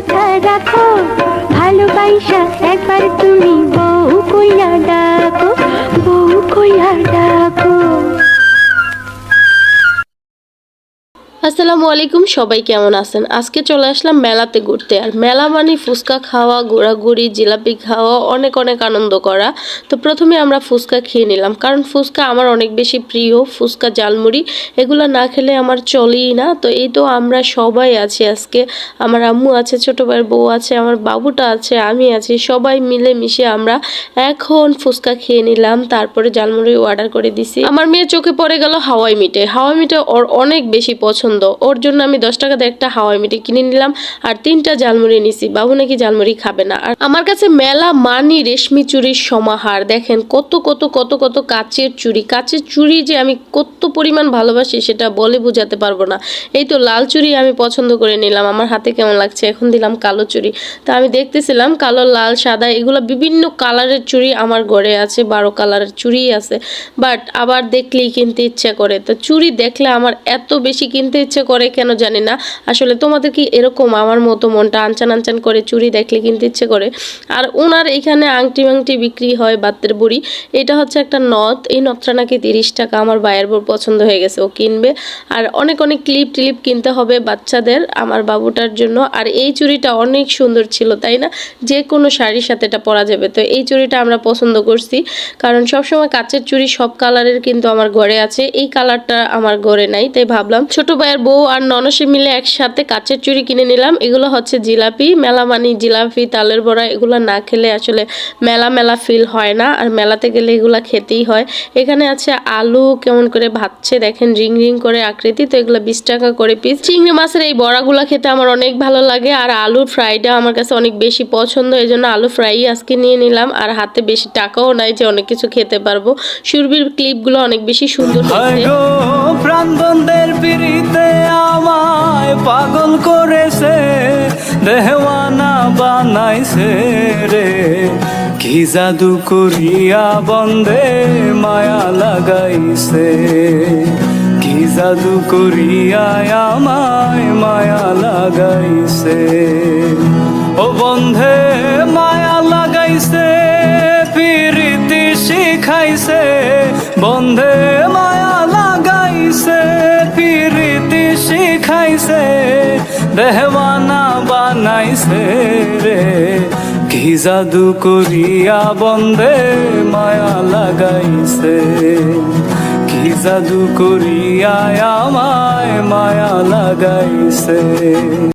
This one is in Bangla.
কথা রাখো ভালোবাসা একবার তুমি বউ আসসালামু আলাইকুম, সবাই কেমন আছেন? আজকে চলে আসলাম মেলাতে ঘুরতে। আর মেলা মানে ফুচকা খাওয়া, ঘোরাঘুরি, জিলাপি খাওয়া, অনেক অনেক আনন্দ করা। তো প্রথমে আমরা ফুচকা খেয়ে নিলাম। কারণ ফুচকা আমার অনেক বেশি প্রিয়, ফুচকা জালমুড়ি এগুলো না খেলে আমার চলেই না। তো এই তো আমরা সবাই আছি আজকে। আমার আম্মু আছে ছোটো ভাইয়ের বউ আছে, আমার বাবুটা আছে, আমি আছি, সবাই মিলে মিশে আমরা এখন ফুচকা খেয়ে নিলাম। তারপরে জালমুড়ি অর্ডার করে দিছি। আমার মেয়ের চোখে পড়ে গেল হাওয়াই মিটে হাওয়াই মিটে ওর অনেক বেশি পছন্দ। ওর জন্য আমি দশ টাকাতে একটা হাওয়াই মিটে কিনে নিলাম আর তিনটা জালমুড়ি নিছি বাবু নাকি জালমুড়ি খাবে না। আর আমার কাছে মেলা মানি রেশমি চুরির সমাহার। দেখেন কত কত কত কত কাচের চুড়ি কাচের চুড়ি যে আমি কত পরিমাণ ভালোবাসি সেটা বলে বোঝাতে পারব না। এই তো লাল চুড়ি আমি পছন্দ করে নিলাম। আমার হাতে কেমন লাগছে? এখন দিলাম কালো চুড়ি তা আমি দেখতেছিলাম কালো, লাল, সাদা এগুলো বিভিন্ন কালারের চুড়ি আমার ঘরে আছে। বারো কালারের চুড়ি আছে। বাট আবার দেখলেই কিনতে ইচ্ছা করে। তো চুড়ি দেখলে আমার এত বেশি কিনতে ইচ্ছে করে, কেন জানি না। আসলে তোমাদের কি এরকম আমার মতো মনটা আনচান আনচান করে চুড়ি দেখলে কিনতে ইচ্ছে করে? আর ওনার এখানে আংটি মাংটি বিক্রি হয় বাত্তের বুড়ি। এটা হচ্ছে একটা নথ। এই নথটা নাকি তিরিশ টাকা। আমার ভাইয়ের বউ পছন্দ হয়ে গেছে। ও কিনবে। আর অনেক অনেক ক্লিপ টিলিপ কিনতে হবে বাচ্চাদের, আমার বাবুটার জন্য। আর এই চুড়িটা অনেক সুন্দর ছিল, তাই না? যে কোনো শাড়ির সাথে এটা পরা যাবে। তো এই চুড়িটা আমরা পছন্দ করছি। কারণ সবসময় কাচের চুড়ি সব কালারের কিন্তু আমার ঘরে আছে। এই কালারটা আমার ঘরে নাই, তাই ভাবলাম ছোট ভাইয়ের বউ আর ননসে মিলে একসাথে কাচের চুড়ি কিনে নিলাম। এগুলো হচ্ছে জিলাপি মেলা মানি জিলাপি তালের বড়া এগুলো না খেলে আসলে মেলা মেলা ফিল হয় না। আর মেলাতে গেলে এগুলো খেতেই হয়। এখানে আছে আলু কেমন করে ভাজছে দেখেন রিং রিং করে আকৃতি তো এগুলো বিশ টাকা করে পিস চিংড়ি মাছের এই বড়াগুলো খেতে আমার অনেক ভালো লাগে। আর আলুর ফ্রাইটা আমার কাছে অনেক বেশি পছন্দ এই জন্য আলু ফ্রাই আজকে নিয়ে নিলাম। আর হাতে বেশি টাকাও নাই যে অনেক কিছু খেতে পারব। সুরবির ক্লিপগুলো অনেক বেশি সুন্দর হায় হয়েছে। প্রাণবন্ধের পিড়িতে আমায় পাগল করেছে, দেহওয়ানা বানাইছে রে। কি জাদু করিয়া বন্দে মায়া লাগাইছে। কি জাদু করিয়া আমায় মায়া লাগাইছে। ও বন্ধে মায়া লাগাইছে, পিরিতি শিখাইছে, বন্ধে মায়া শিখাইছে দেহওয়ানা বানাইছে রে। কি জাদু করিয়া বন্ধে মায়া লাগাইছে। কি জাদু করিয়া আমায় মায়া লাগাইছে।